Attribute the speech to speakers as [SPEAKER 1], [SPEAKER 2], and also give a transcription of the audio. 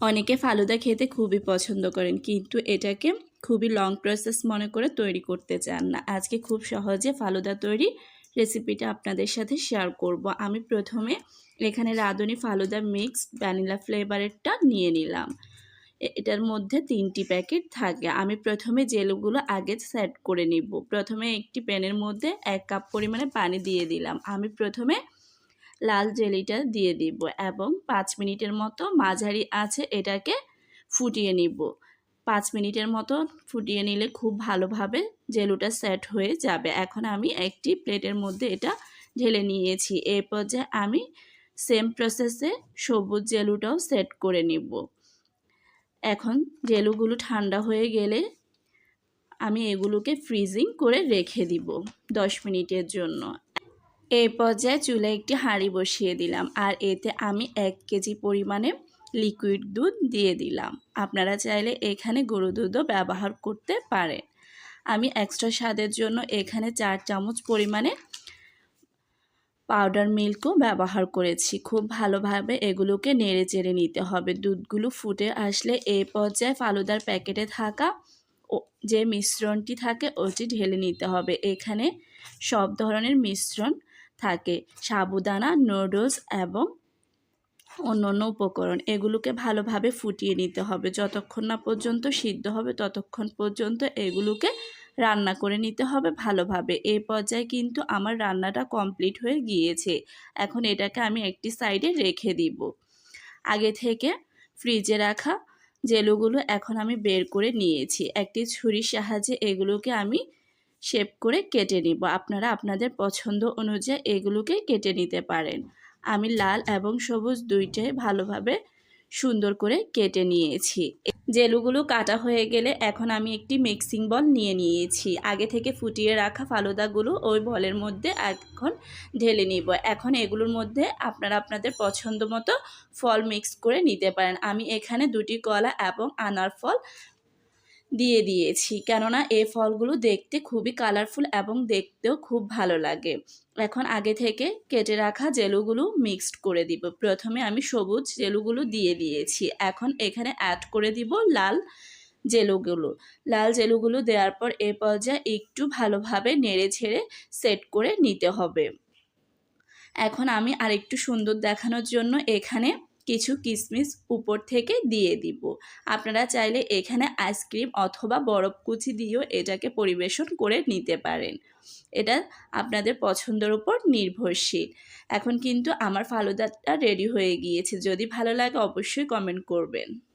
[SPEAKER 1] অনেকে ফালুদা খেতে খুবই পছন্দ করেন, কিন্তু এটাকে খুবই লং প্রসেস মনে করে তৈরি করতে চান না। আজকে খুব সহজে ফালুদা তৈরি রেসিপিটা আপনাদের সাথে শেয়ার করব। আমি প্রথমে এখানে রাঁধুনি ফালুদা মিক্স ভ্যানিলা ফ্লেভারেরটা নিয়ে নিলাম। এটার মধ্যে তিনটি প্যাকেট থাকে। আমি প্রথমে জেলগুলো আগে সেট করে নিব। প্রথমে একটি প্যানের মধ্যে এক কাপ পরিমাণে পানি দিয়ে দিলাম। আমি প্রথমে লাল জেলিটা দিয়ে দিব এবং পাঁচ মিনিটের মতো মাঝারি আছে এটাকে ফুটিয়ে নিব। পাঁচ মিনিটের মতো ফুটিয়ে নিলে খুব ভালোভাবে জেলুটা সেট হয়ে যাবে। এখন আমি একটি প্লেটের মধ্যে এটা ঢেলে নিয়েছি। এই পর্যায়ে আমি সেম প্রসেসে সবুজ জেলুটাও সেট করে নিব। এখন জেলুগুলো ঠান্ডা হয়ে গেলে আমি এগুলোকে ফ্রিজিং করে রেখে দিব দশ মিনিটের জন্য। এই পর্যায়ে চুলে একটি হাঁড়ি বসিয়ে দিলাম আর এতে আমি এক কেজি পরিমাণে লিকুইড দুধ দিয়ে দিলাম। আপনারা চাইলে এখানে গরু দুধও ব্যবহার করতে পারেন। আমি এক্সট্রা স্বাদের জন্য এখানে চার চামচ পরিমাণে পাউডার মিল্কও ব্যবহার করেছি। খুব ভালোভাবে এগুলোকে নেড়ে চেড়ে নিতে হবে। দুধগুলো ফুটে আসলে এই পর্যায়ে ফালুদার প্যাকেটে থাকা যে মিশ্রণটি থাকে ওটি ঢেলে নিতে হবে। এখানে সব ধরনের মিশ্রণ থাকে। সাবুদানা নুডলস এবং অন্যান্য উপকরণ। এগুলোকে ভালোভাবে ফুটিয়ে নিতে হবে। যতক্ষণ না পর্যন্ত সিদ্ধ হবে, ততক্ষণ পর্যন্ত এগুলোকে রান্না করে নিতে হবে ভালোভাবে। এই পর্যায়ে কিন্তু আমার রান্নাটা কমপ্লিট হয়ে গিয়েছে। এখন এটাকে আমি একটি সাইডে রেখে দিব। আগে থেকে ফ্রিজে রাখা জেলুগুলো এখন আমি বের করে নিয়েছি। একটি ছুরির সাহায্যে এগুলোকে আমি শেপ করে কেটে নিব। আপনারা আপনাদের পছন্দ অনুযায়ী এগুলোকে কেটে নিতে পারেন। আমি লাল এবং সবুজ দুইটাই ভালোভাবে সুন্দর করে কেটে নিয়েছি। জেলুগুলো কাটা হয়ে গেলে এখন আমি একটি মিক্সিং বল নিয়ে নিয়েছি। আগে থেকে ফুটিয়ে রাখা ফালুদাগুলো ওই বলের মধ্যে এখন ঢেলে নিব। এখন এগুলোর মধ্যে আপনারা আপনাদের পছন্দ মতো ফল মিক্স করে নিতে পারেন। আমি এখানে দুটি কলা এবং আনার ফল দিয়ে দিয়েছি। কেননা এই ফলগুলো দেখতে খুবই কালারফুল এবং দেখতেও খুব ভালো লাগে। এখন আগে থেকে কেটে রাখা জেলুগুলো মিক্সড করে দিব। প্রথমে আমি সবুজ জেলুগুলো দিয়ে দিয়েছি। এখন এখানে অ্যাড করে দিব লাল জেলুগুলো। লাল জেলুগুলো দেওয়ার পর এ পর্যায়ে একটু ভালোভাবে নেড়ে ছেড়ে সেট করে নিতে হবে। এখন আমি আরেকটু সুন্দর দেখানোর জন্য এখানে কিছু কিশমিশ উপর থেকে দিয়ে দিব। আপনারা চাইলে এখানে আইসক্রিম অথবা বরফ কুচি দিয়েও এটাকে পরিবেশন করে নিতে পারেন। এটা আপনাদের পছন্দের উপর নির্ভরশীল। এখন কিন্তু আমার ফালুদাটা রেডি হয়ে গিয়েছে। যদি ভালো লাগে অবশ্যই কমেন্ট করবেন।